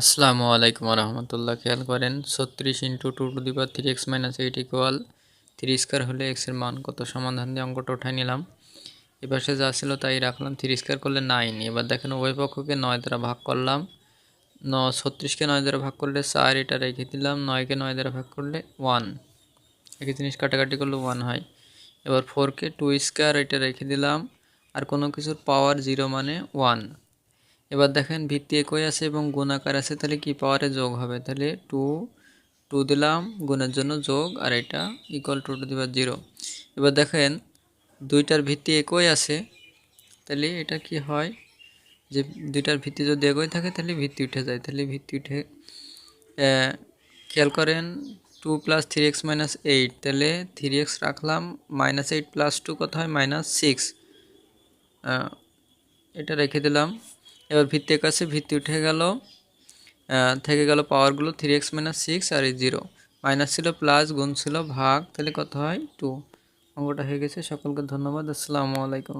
আসসালামু আলাইকুম রহমতুল্লাহ খেয়াল করেন, ছত্রিশ into two to the power three x minus eight equal three square হলে এক্সের মান কত? সমাধান দিয়ে অঙ্কটা উঠাই নিলাম। এবার সে যা ছিল তাই রাখলাম। থ্রি স্কোয়ার করলে নাইন। এবার দেখেন উভয় পক্ষকে নয় দ্বারা ভাগ করলাম। ন, ছত্রিশকে নয় দ্বারা ভাগ করলে চার, এটা রেখে দিলাম। নয়কে নয় দ্বারা ভাগ করলে ওয়ান। একই জিনিস কাটাকাটি করলে ওয়ান হয়। এবার ফোরকে টু স্কোয়ার এটা রেখে দিলাম। আর কোনো কিছুর পাওয়ার জিরো মানে ওয়ান এবার দেখেন ভিত্তি একই আছে এবং গুণাকার আছে, তাহলে কি পাওয়ারে যোগ হবে? তাহলে টু টু দিলাম, গুণের জন্য যোগ, আর এটা ইকুয়াল টু টু দিবার জিরো এবার দেখেন দুইটার ভিত্তি একই আছে, তাহলে এটা কি হয়? যে দুইটার ভিত্তি যদি একই থাকে, তাহলে ভিত্তি উঠে যায়। তাহলে ভিত্তি উঠে খেয়াল করেন two plus three x minus eight তাহলে থ্রি এক্স রাখলাম মাইনাস এইট প্লাস টু কত হয়? মাইনাস সিক্স এটা রেখে দিলাম। এবার ভিত্তি কাছে ভিত্তি উঠে গেল থেকে গেল পাওয়ারগুলো থ্রি এক্স মাইনাস সিক্স আর এই জিরো মাইনাস ছিল প্লাস গুণ ছিল ভাগ, তাহলে কত হয় টু অঙ্কটা হয়ে গেছে, সকলকে ধন্যবাদ, আসসালামু আলাইকুম।